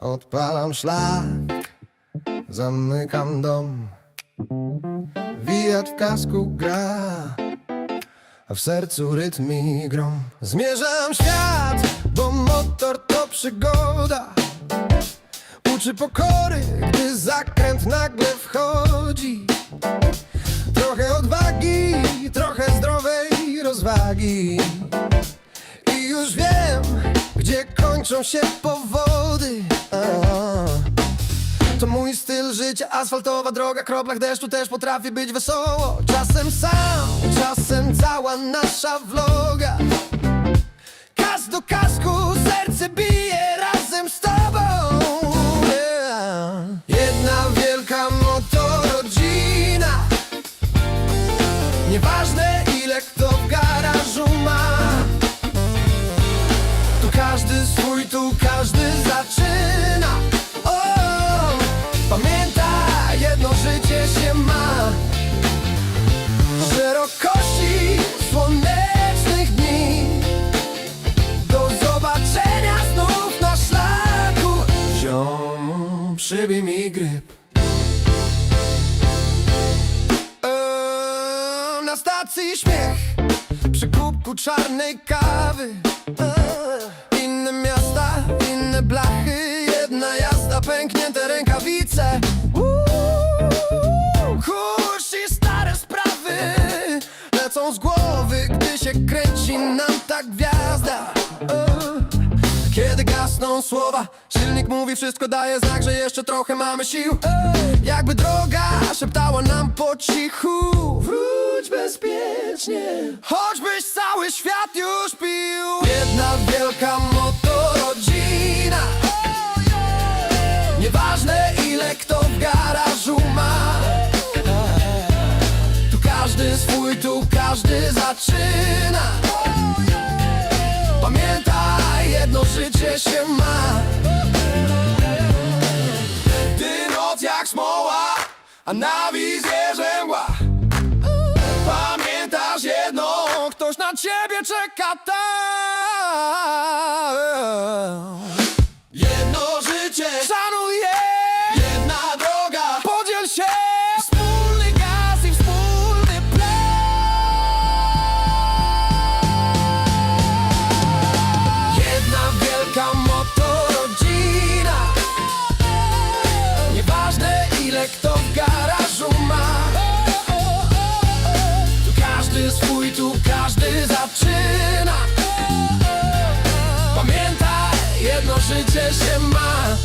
Odpalam szlak, zamykam dom. Wijat w kasku gra, a w sercu rytm i grom. Zmierzam świat, bo motor to przygoda. Uczy pokory, gdy zakręt nagle wchodzi. Trochę odwagi, trochę zdrowej rozwagi. I już wiem, gdzie kończą się powody. To mój styl życia, asfaltowa droga, kroplach deszczu też potrafi być wesoło. Czasem sam, czasem cała nasza vloga. Tu każdy zaczyna. O, pamiętaj, jedno życie się ma. Szerokości słonecznych dni. Do zobaczenia znów na szlaku. Ziom, przybij mi gryp. Eee, na stacji śmiech Przy kubku czarnej kawy Eee, Inne blachy Jedna jazda, pęknięte rękawice. Kurz i stare sprawy Lecą z głowy, gdy się kręci nam ta gwiazda. Kiedy gasną słowa Silnik mówi wszystko daje znak, że jeszcze trochę mamy sił. Jakby droga szeptała nam po cichu. Wróć bezpiecznie Choćbyś cały świat już pił. Jedna wielka każdy swój, tu każdy zaczyna. Pamiętaj, jedno życie się ma. Ty noc jak smoła, a na wizjerze mgła Pamiętasz jedno, ktoś na ciebie czeka tam tu każdy zaczyna. Pamiętaj, jedno życie się ma